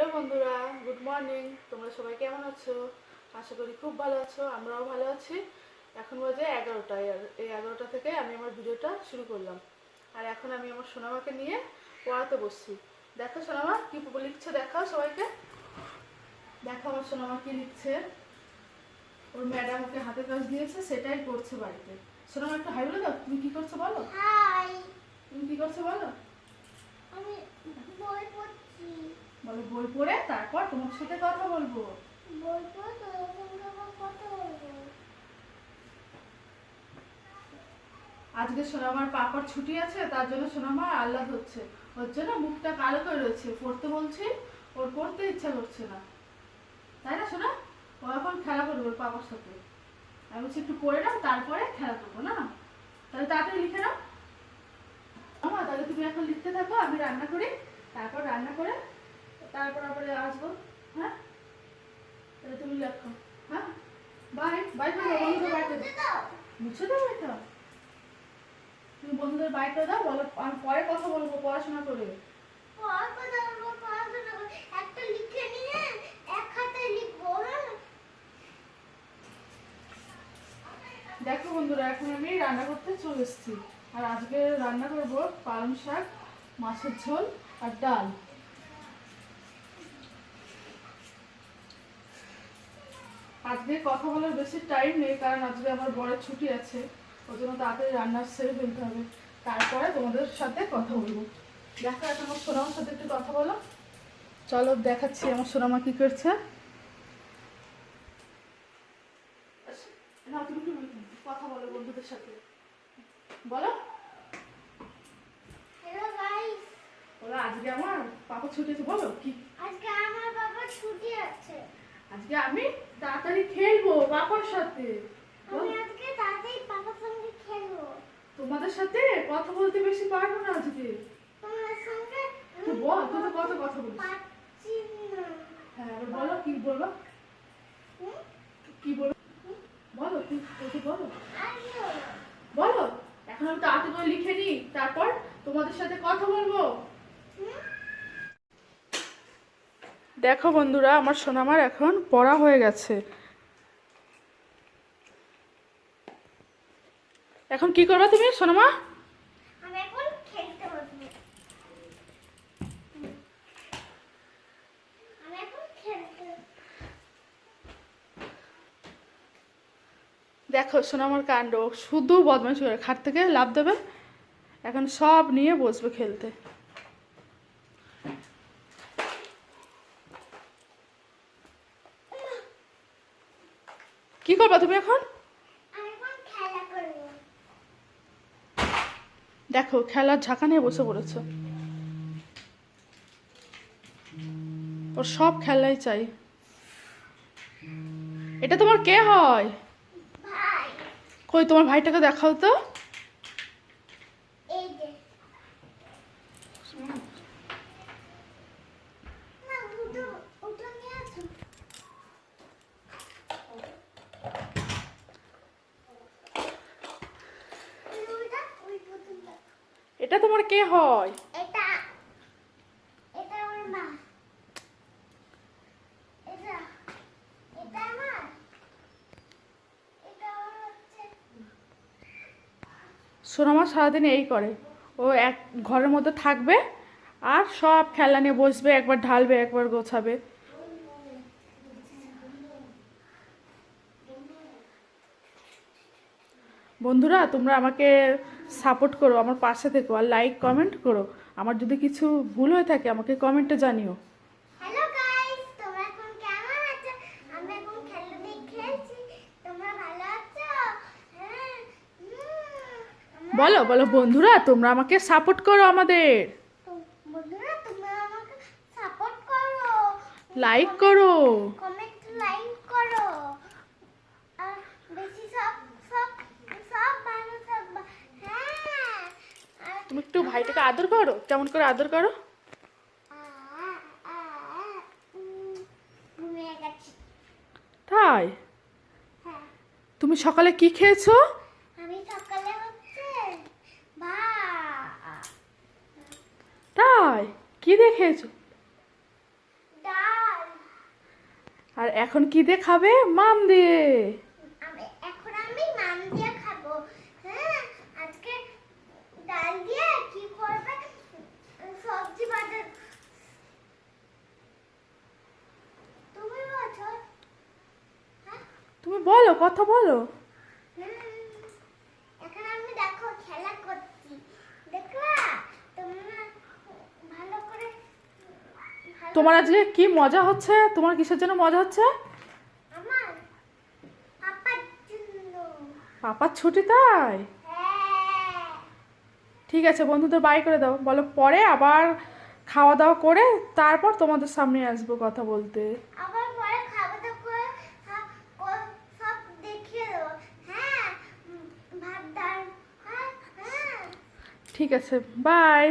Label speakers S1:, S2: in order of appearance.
S1: Hello বন্ধুরা good morning. তোমরা সবাই কেমন আছো? আশা করি খুব ভালো আছো আমরাও ভালো আছি। এখন বাজে এগারোটায় আর এই এগারোটা থেকে আমি আমার ভিডিওটা শুরু করলাম। আর এখন আমি আমার সোনামাকে নিয়ে পড়াতে বসছি। দেখো সোনামা কি লিখছে দেখাও সবাইকে। দেখো আমার সোনামা কি লিখছে। ওর ম্যাডাম ওকে হাতে কাজ দিয়েছে সেটাই করছে বাড়িতে। সোনামা একটু হাই বলে দাও তুমি কি করছ বলো? তুমি কি করছ বলো?
S2: আমি বই পড়ছি।
S1: বলো বই পড়ে তারপর তোমার সাথে কথা বলব।
S2: বই পড়ে কথা বলব।
S1: আজকে সোনামার পাপার ছুটি আছে তার জন্য সোনামা আহ্লাদ হচ্ছে। ওর জন্য মুখটা কালো করে রয়েছে। পড়তে বলছি ওর পড়তে ইচ্ছা করছে না। তাই না সোনা? ও এখন খেলা করবে ওর পাপার সাথে। আমি বলছি একটু পড়ে নাও তারপরে খেলা করব না? তাহলে তাড়াতাড়ি লিখে নাও। আমা তাহলে তুমি এখন লিখতে থাকো আমি রান্না করি। তারপর রান্না করে তারপর আবার আসব হ্যাঁ? তাহলে তুমি লেখো হ্যাঁ? বাই বাই করে বন্ধুদের বাড়িতে। মুছে দাও এটা। তুমি বন্ধুদের বাইকটা দাও বলো আমি পরে কথা বলব পড়াশোনা করে।
S2: পড় কথা বলব একটা লিখে নিয়ে এক লিখব
S1: দেখো বন্ধুরা এখন আমি রান্না করতে চলে এসেছি। আর আজকে রান্না করব পালং শাক মাছের ঝোল আর ডাল। আজকে কথা বলার বেশি টাইম নেই কারণ আজকে আমার বড়ের ছুটি আছে। ওই জন্য তাড়াতাড়ি রান্না সেরে ফেলতে হবে। তারপরে তোমাদের সাথে কথা বলব। দেখো এখন আমার সোনামার সাথে একটু কথা বলো। চলো দেখাচ্ছি আমার সোনামা কি করছে। না তুমি কথা বলো বন্ধুদের সাথে। বলো। আজকে আমার পাপা ছুটি আছে বলো কি?
S2: আজকে আমার বাবার ছুটি আছে।
S1: আজকে আমি তাড়াতাড়ি খেলব বাবার সাথে।
S2: আমি আজকে তাড়াতাড়ি বাবার সঙ্গে খেলব।
S1: তোমাদের সাথে কথা বলতে বেশি পারব না আজকে।
S2: তোমার সঙ্গে
S1: তুই বল তুই তো কত কথা বলিস
S2: পাচ্ছি না।
S1: হ্যাঁ এবার বলো কি বলব? কি বলব বলো তুই তুই বলো? বলো এখন আমি তাড়াতাড়ি করে লিখে নিই তারপর তোমাদের সাথে কথা বলব।
S2: হুম?
S1: দেখো বন্ধুরা আমার সোনামার এখন পড়া হয়ে গেছে। এখন কি করবে তুমি সোনামা?
S2: এখন খেলতে
S1: দেখো সোনামার কাণ্ড শুধু বদমাইশ করে খাট থেকে লাভ দেবে। এখন সব নিয়ে বসবে খেলতে। কি করবা তুমি এখন? দেখো খেলার ঝাঁকা নিয়ে বসে পড়েছে। ওর সব খেলাই চাই। এটা তোমার কে হয়? কই তোমার ভাইটাকে দেখাও তো
S2: এই যে না উঠো উঠো নিয়ে আসো ওই ওইটা, ওই পুতুলটা।
S1: এটা তোমার কে হয়?
S2: এটা এটা আমার মা। এটা এটা আমার। এটা হচ্ছে।
S1: সোনামা সারাদিন এই করে। ও এক ঘরের মধ্যে থাকবে আর সব খেলা নিয়ে বসবে একবার ঢালবে একবার গোছাবে। বন্ধুরা তোমরা আমাকে সাপোর্ট করো আমার পাশে থেকো আর লাইক কমেন্ট করো। আমার যদি কিছু ভুল হয়ে থাকে আমাকে কমেন্টে জানিও।
S2: হ্যাঁ
S1: বলো বলো বন্ধুরা তোমরা আমাকে সাপোর্ট করো আমাদের। লাইক করো
S2: কমেন্ট লাইক করো আর বেশি সব সব সব ভালো থাকবা হ্যাঁ আর
S1: তুমি একটু ভাইটাকে আদর করো কেমন করে আদর করো? তাই? তুমি সকালে কি খেয়েছো?
S2: আমি সকালে
S1: তাই? কি দিয়ে খেয়েছো? আর এখন কি দিয়ে খাবে? মাম দিয়ে
S2: আমি এখন আমি মান দিয়ে খাব হ্যাঁ আজকে ডাল দিয়ে কি করবে সবজি বাজার তুমি বলছো হ্যাঁ
S1: তুমি বলো কথা বলো।
S2: এখন আমি দেখো খেলা করছি। দেখলা? তোমরা ভালো করে
S1: তোমার আজকে কি মজা হচ্ছে? তোমার কিসের জন্য মজা হচ্ছে?
S2: আমার পাপার জন্য।
S1: পাপার ছুটি তাই?
S2: হ্যাঁ।
S1: ঠিক আছে বন্ধুদের বাই করে দাও। বলো পরে আবার খাওয়া দাওয়া করে তারপর তোমাদের সামনে আসব কথা বলতে
S2: আবার পরে খাওয়া দাওয়া করে সব ক- সব দেখিয়ে দেবো হ্যাঁ উম, ভাত ডাল হ্যাঁ হ্যাঁ
S1: ঠিক আছে
S2: বাই